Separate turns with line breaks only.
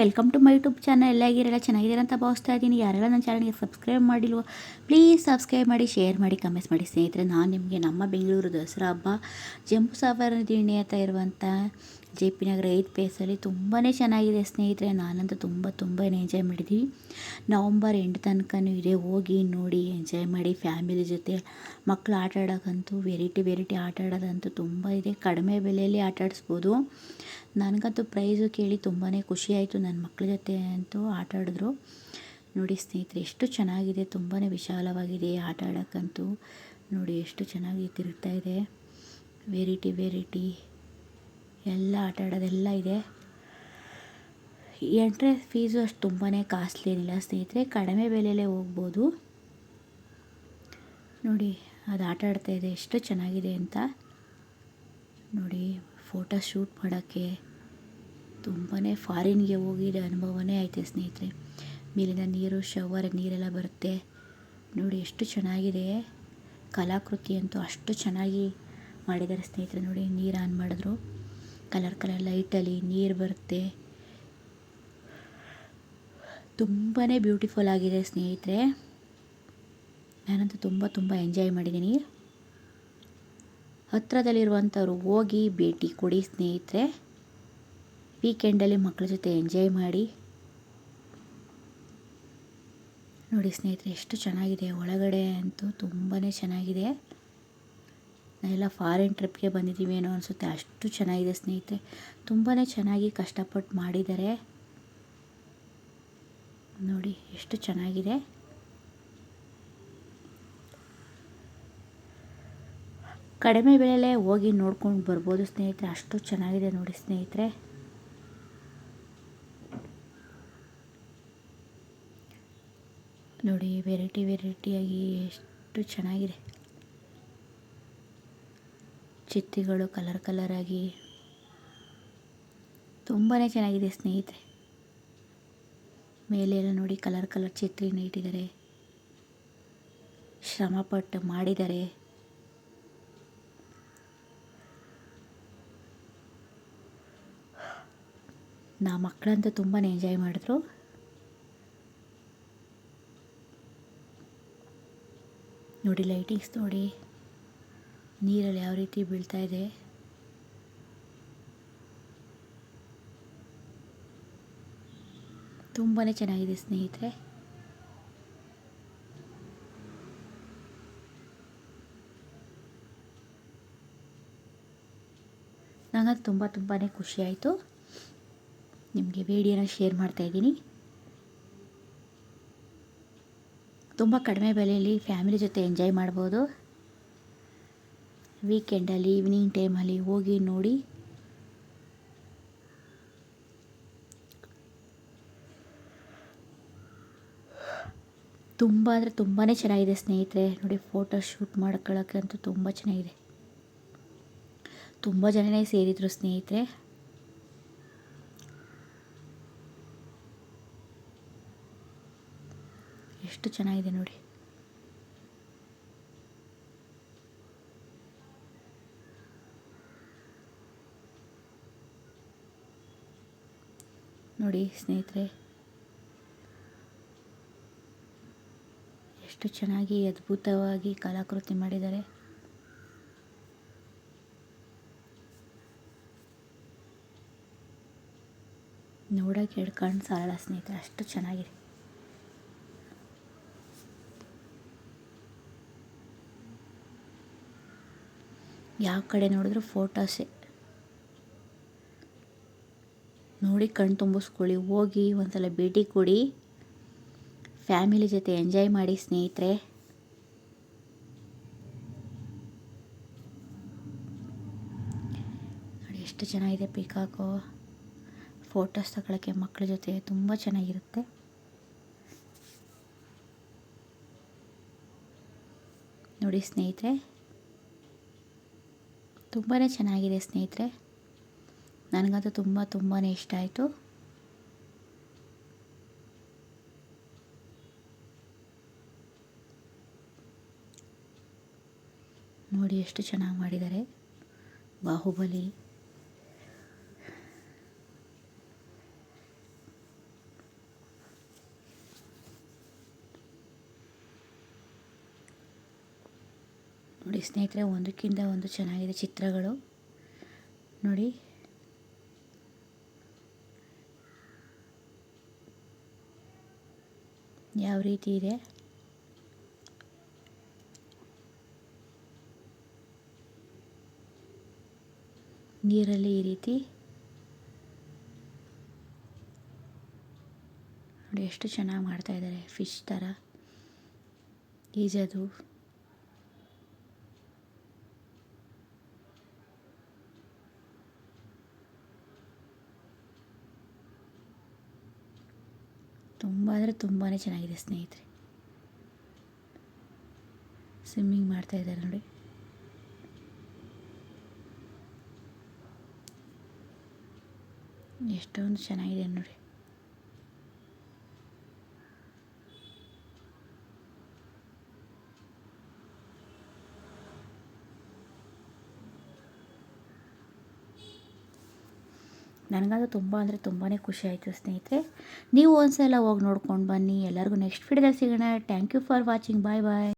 Welcome to my YouTube channel ಎಲ್ಲ ಆಗಿರಲ್ಲ ಅಂತ ಭಾವಿಸ್ತಾ ಇದ್ದೀನಿ. ಯಾರೆಲ್ಲ ನನ್ನ ಚಾನಲ್ಗೆ ಸಬ್ಸ್ಕ್ರೈಬ್ ಮಾಡಿಲ್ವೋ ಪ್ಲೀಸ್ ಸಬ್ಸ್ಕ್ರೈಬ್ ಮಾಡಿ ಶೇರ್ ಮಾಡಿ ಕಮೆಂಟ್ಸ್ ಮಾಡಿ. ಸ್ನೇಹಿತರೆ, ನಾನು ನಿಮಗೆ ನಮ್ಮ ಬೆಂಗಳೂರು ದಸರಾ ಹಬ್ಬ, ಜಂಬು ಸಾವರ ದಿಣ್ಣೆ ಹತ್ರ ಇರುವಂಥ ಜೆ ಪಿ ನಗರ ಏತ್ ಪ್ಲೇಸಲ್ಲಿ ತುಂಬಾ ಚೆನ್ನಾಗಿದೆ ಸ್ನೇಹಿತರೆ. ನಾನಂತೂ ತುಂಬ ತುಂಬಾ ಎಂಜಾಯ್ ಮಾಡಿದ್ದೀವಿ ನವಂಬರ್ ಎಂಟು ತನಕನೂ ಇದೆ. ಹೋಗಿ ನೋಡಿ ಎಂಜಾಯ್ ಮಾಡಿ ಫ್ಯಾಮಿಲಿ ಜೊತೆ ಮಕ್ಕಳು ಆಟ ಆಡೋಕ್ಕಂತೂ ವೆರೈಟಿ ವೆರೈಟಿ ಆಟ ಆಡೋದಂತೂ ತುಂಬ ಇದೆ. ಕಡಿಮೆ ಬೆಲೆಯಲ್ಲಿ ಆಟ ಆಡಿಸ್ಬೋದು. ನನಗಂತೂ ಪ್ರೈಸು ಕೇಳಿ ತುಂಬಾ ಖುಷಿಯಾಯಿತು ನನ್ನ ಮಕ್ಕಳ ಜೊತೆ ಅಂತೂ ಆಟ ಆಡಿದ್ರು. ನೋಡಿ ಸ್ನೇಹಿತರೆ, ಎಷ್ಟು ಚೆನ್ನಾಗಿದೆ ತುಂಬಾ ವಿಶಾಲವಾಗಿದೆ ಆಟ ಆಡೋಕ್ಕಂತೂ. ನೋಡಿ ಎಷ್ಟು ಚೆನ್ನಾಗಿ ತಿರುಗ್ತಾ ಇದೆ. ವೆರೈಟಿ ವೆರೈಟಿ ಎಲ್ಲ ಆಟ ಆಡೋದೆಲ್ಲ ಇದೆ. ಎಂಟ್ರೆನ್ಸ್ ಫೀಸು ಅಷ್ಟು ತುಂಬಾ ಕಾಸ್ಟ್ಲಿ ಏನಿಲ್ಲ ಸ್ನೇಹಿತರೆ, ಕಡಿಮೆ ಬೆಲೆಯಲ್ಲೇ ಹೋಗ್ಬೋದು. ನೋಡಿ, ಅದು ಆಟ ಆಡ್ತಾ ಇದೆ, ಎಷ್ಟು ಚೆನ್ನಾಗಿದೆ ಅಂತ. ನೋಡಿ ಫೋಟೋ ಶೂಟ್ ಮಾಡೋಕ್ಕೆ. ತುಂಬಾ ಫಾರಿನ್ಗೆ ಹೋಗಿದ್ದ ಅನುಭವನೇ ಐತೆ ಸ್ನೇಹಿತರೆ. ಮೇಲಿನ ನೀರು ಶವರ್ ನೀರೆಲ್ಲ ಬರುತ್ತೆ. ನೋಡಿ ಎಷ್ಟು ಚೆನ್ನಾಗಿದೆ. ಕಲಾಕೃತಿ ಅಂತೂ ಅಷ್ಟು ಚೆನ್ನಾಗಿ ಮಾಡಿದ್ದಾರೆ ಸ್ನೇಹಿತರೆ. ನೋಡಿ ನೀರು ಆನ್ ಮಾಡಿದ್ರು. ಕಲರ್ ಕಲರ್ ಲೈಟಲ್ಲಿ ನೀರು ಬರುತ್ತೆ. ತುಂಬಾ ಬ್ಯೂಟಿಫುಲ್ ಆಗಿದೆ ಸ್ನೇಹಿತರೆ. ನಾನಂತೂ ತುಂಬ ತುಂಬ ಎಂಜಾಯ್ ಮಾಡಿದ್ದೀನಿ. ಹತ್ತಿರದಲ್ಲಿರುವಂಥವ್ರು ಹೋಗಿ ಭೇಟಿ ಕೊಡಿ ಸ್ನೇಹಿತರೆ. ವೀಕೆಂಡಲ್ಲಿ ಮಕ್ಕಳ ಜೊತೆ ಎಂಜಾಯ್ ಮಾಡಿ. ನೋಡಿ ಸ್ನೇಹಿತರೆ, ಎಷ್ಟು ಚೆನ್ನಾಗಿದೆ. ಒಳಗಡೆ ಅಂತೂ ತುಂಬಾ ಚೆನ್ನಾಗಿದೆ. ನಾವೆಲ್ಲ ಫಾರಿನ್ ಟ್ರಿಪ್ಗೆ ಬಂದಿದ್ದೀವಿ ಏನೋ ಅನಿಸುತ್ತೆ. ಅಷ್ಟು ಚೆನ್ನಾಗಿದೆ ಸ್ನೇಹಿತರೆ. ತುಂಬಾ ಚೆನ್ನಾಗಿ ಕಷ್ಟಪಟ್ಟು ಮಾಡಿದ್ದಾರೆ. ನೋಡಿ, ಎಷ್ಟು ಚೆನ್ನಾಗಿದೆ. ಕಡಿಮೆ ಬೆಲೆಯಲ್ಲೇ ಹೋಗಿ ನೋಡ್ಕೊಂಡು ಬರ್ಬೋದು ಸ್ನೇಹಿತರೆ. ಅಷ್ಟು ಚೆನ್ನಾಗಿದೆ ನೋಡಿ ಸ್ನೇಹಿತರೆ. ನೋಡಿ ವೆರೈಟಿ ವೆರೈಟಿಯಾಗಿ ಎಷ್ಟು ಚೆನ್ನಾಗಿದೆ. ಚಿತ್ತಿಗಳು ಕಲರ್ ಕಲರಾಗಿ ತುಂಬಾ ಚೆನ್ನಾಗಿದೆ ಸ್ನೇಹಿತರೆ. ಮೇಲೆಲ್ಲ ನೋಡಿ ಕಲರ್ ಕಲರ್ ಚಿತ್ರಿನ ಇಟ್ಟಿದ್ದಾರೆ ಶ್ರಮಪಟ್ಟು ಮಾಡಿದ್ದಾರೆ. ನಾ ಮಕ್ಕಳಂತೂ ತುಂಬಾ ಎಂಜಾಯ್ ಮಾಡಿದ್ರು. ನೋಡಿ, ಲೈಟಿಂಗ್ಸ್ ನೋಡಿ. ನೀರಲ್ಲಿ ಯಾವ ರೀತಿ ಬೀಳ್ತಾ ಇದೆ. ತುಂಬಾ ಚೆನ್ನಾಗಿದೆ ಸ್ನೇಹಿತರೆ. ನನಗೆ ತುಂಬ ತುಂಬಾ ಖುಷಿ ಆಯಿತು. ನಿಮಗೆ ವಿಡಿಯೋನ ಶೇರ್ ಮಾಡ್ತಾಯಿದ್ದೀನಿ ತುಂಬ ಕಡಿಮೆ ಬೆಲೆಯಲ್ಲಿ ಫ್ಯಾಮಿಲಿ ಜೊತೆ ಎಂಜಾಯ್ ಮಾಡ್ಬೋದು. ವೀಕೆಂಡಲ್ಲಿ, ಈವ್ನಿಂಗ್ ಟೈಮಲ್ಲಿ ಹೋಗಿ ನೋಡಿ. ತುಂಬ ಅಂದರೆ ತುಂಬಾ ಚೆನ್ನಾಗಿದೆ ಸ್ನೇಹಿತರೆ. ನೋಡಿ, ಫೋಟೋ ಶೂಟ್ ಮಾಡ್ಕೊಳ್ಳೋಕ್ಕೆ ಅಂತೂ ತುಂಬ ಚೆನ್ನಾಗಿದೆ. ತುಂಬ ಜನನೇ ಸೇರಿದರು ಸ್ನೇಹಿತರೆ. ಎಷ್ಟು ಚೆನ್ನಾಗಿದೆ ನೋಡಿ. ನೋಡಿ ಸ್ನೇಹಿತರೆ, ಎಷ್ಟು ಚೆನ್ನಾಗಿ ಅದ್ಭುತವಾಗಿ ಕಲಾಕೃತಿ ಮಾಡಿದ್ದಾರೆ. ನೋಡೋಕೆ ಕಣ್ಣು ಸಾಲಲ್ಲ ಸ್ನೇಹಿತರೆ, ಅಷ್ಟು ಚೆನ್ನಾಗಿದೆ. ಯಾವ ಕಡೆ ನೋಡಿದ್ರು ಫೋಟೋಸೇ. ನೋಡಿ ಕಣ್ಣು ತುಂಬಿಸ್ಕೊಳ್ಳಿ, ಹೋಗಿ ಒಂದ್ಸಲ ಭೇಟಿ ಕೊಡಿ. ಫ್ಯಾಮಿಲಿ ಜೊತೆ ಎಂಜಾಯ್ ಮಾಡಿ ಸ್ನೇಹಿತರೆ. ನೋಡಿ ಎಷ್ಟು ಚೆನ್ನಾಗಿದೆ ಪಿಕಾಕು. ಫೋಟೋಸ್ ತಗೊಳ್ಳೋಕ್ಕೆ ಮಕ್ಕಳ ಜೊತೆ ತುಂಬ ಚೆನ್ನಾಗಿರುತ್ತೆ. ನೋಡಿ ಸ್ನೇಹಿತರೆ. ತುಂಬಾ ಚೆನ್ನಾಗಿದೆ ಸ್ನೇಹಿತರೆ. ನನಗಂತೂ ತುಂಬ ತುಂಬಾ ಇಷ್ಟ ಆಯಿತು. ನೋಡಿ ಎಷ್ಟು ಚೆನ್ನಾಗಿ ಮಾಡಿದ್ದಾರೆ. ಬಾಹುಬಲಿ. ನೋಡಿ ಸ್ನೇಹಿತರೆ, ಒಂದಕ್ಕಿಂತ ಒಂದು ಚೆನ್ನಾಗಿದೆ ಚಿತ್ರಗಳು. ನೋಡಿ. ಯಾವ ರೀತಿ ಇದೆ? ನೀರಲ್ಲಿ ಈ ರೀತಿ. ನೋಡಿ, ಎಷ್ಟು ಚೆನ್ನಾಗಿ ಮಾಡ್ತಾಯಿದ್ದಾರೆ ಫಿಶ್ ಥರ. ಈಜೋದು. ತುಂಬ ಅಂದರೆ ತುಂಬಾ ಚೆನ್ನಾಗಿದೆ ಸ್ನೇಹಿತರೆ. ಸ್ವಿಮ್ಮಿಂಗ್ ಮಾಡ್ತಾ ಇದ್ದಾರೆ ನೋಡಿ. ಎಷ್ಟೊಂದು ಚೆನ್ನಾಗಿದೆ ನೋಡಿ. ನನಗಂತೂ ತುಂಬ ಅಂದರೆ ತುಂಬಾ ಖುಷಿ ಆಯಿತು ಸ್ನೇಹಿತರೆ. ನೀವು ಒಂದ್ಸಲ ಹೋಗಿ ನೋಡ್ಕೊಂಡು ಬನ್ನಿ. ಎಲ್ಲರಿಗೂ ನೆಕ್ಸ್ಟ್ ವಿಡಿಯೋದಲ್ಲಿ ಸಿಗೋಣ. Thank you for watching bye bye